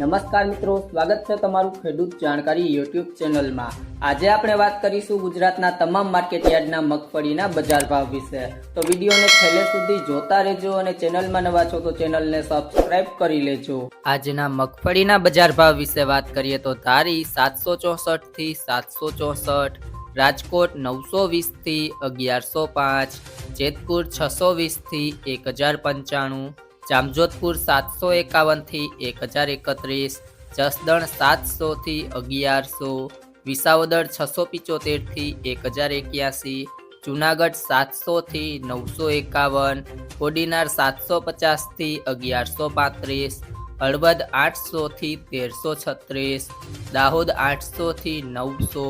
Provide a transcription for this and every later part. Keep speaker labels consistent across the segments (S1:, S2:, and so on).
S1: નમસ્કાર મિત્રો, સ્વાગત છે તમારું ખેડૂત જાણકારી યુટ્યુબ ચેનલમાં. આજે આપણે વાત કરીશું ગુજરાતના તમામ માર્કેટ યાર્ડના મગફળીના બજાર ભાવ વિશે. તો વિડીયોને છેલ્લે સુધી જોતા રહેજો અને ચેનલમાં નવા છો તો ચેનલને સબસ્ક્રાઇબ કરી લેજો. આજના મગફળીના બજાર ભાવ વિશે વાત કરીએ તો ધારી સાતસો ચોસઠથી સાતસો ચોસઠ, રાજકોટ નવસો વીસથી અગિયારસો પાંચ, જેતપુર છસો વીસથી એક હજાર પંચાણું જામજોધપુર સાતસો એકાવનથી એક હજાર એકત્રીસ, જસદણ સાતસોથી અગિયારસો, વિસાવદર છસો પિચોતેરથી એક હજાર એક્યાસી, જુનાગઢ સાતસોથી નવસો એકાવન, કોડીનાર સાતસો પચાસથી અગિયારસો પાંત્રીસ, હળવદ આઠસોથી તેરસો છત્રીસ, દાહોદ આઠસોથી નવસો,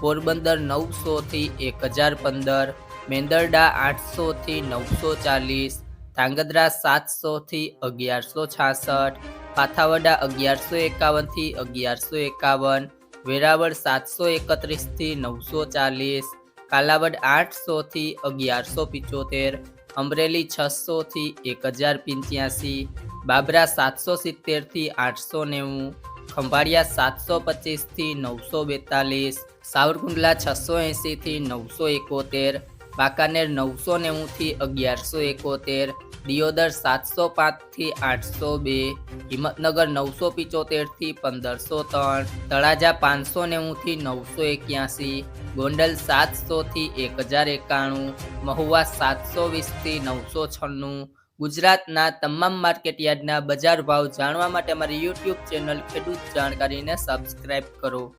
S1: પોરબંદર નવસોથી એક હજાર પંદર, મેંદરડા આઠસોથી નવસો ચાલીસ ધાંગધ્રા સાતસોથી અગિયારસો છાસઠ, પાથાવડા અગિયારસો એકાવનથી અગિયારસો એકાવન, વેરાવળ સાતસો એકત્રીસથી નવસો ચાલીસ, કાલાવડ આઠસોથી અગિયારસો પિચોતેર, અમરેલી છસોથી એક હજાર પંચ્યાસી, બાબરા સાતસો સિત્તેરથી આઠસો નેવું, ખંભાળિયા સાતસો પચીસથી નવસો બેતાલીસ, સાવરકુંડલા છસો એંસીથી નવસો એકોતેર વાંકાનેર નવસો નેવુંથી અગિયારસો એકોતેર દિયોદર સાતસો પાંચથી આઠસો બે, હિંમતનગર નવસો પિચોતેરથી પંદરસો ત્રણ, તળાજા પાંચસો નેવુંથી નવસો એક્યાસી, ગોંડલ સાતસોથી એક હજાર એકાણું, મહુવા સાતસો વીસથી નવસો છન્નું, ગુજરાતના તમામ માર્કેટયાર્ડના બજાર ભાવ જાણવા માટે અમારી યુટ્યુબ ચેનલ ખેડૂત જાણકારીને સબસ્ક્રાઇબ કરો.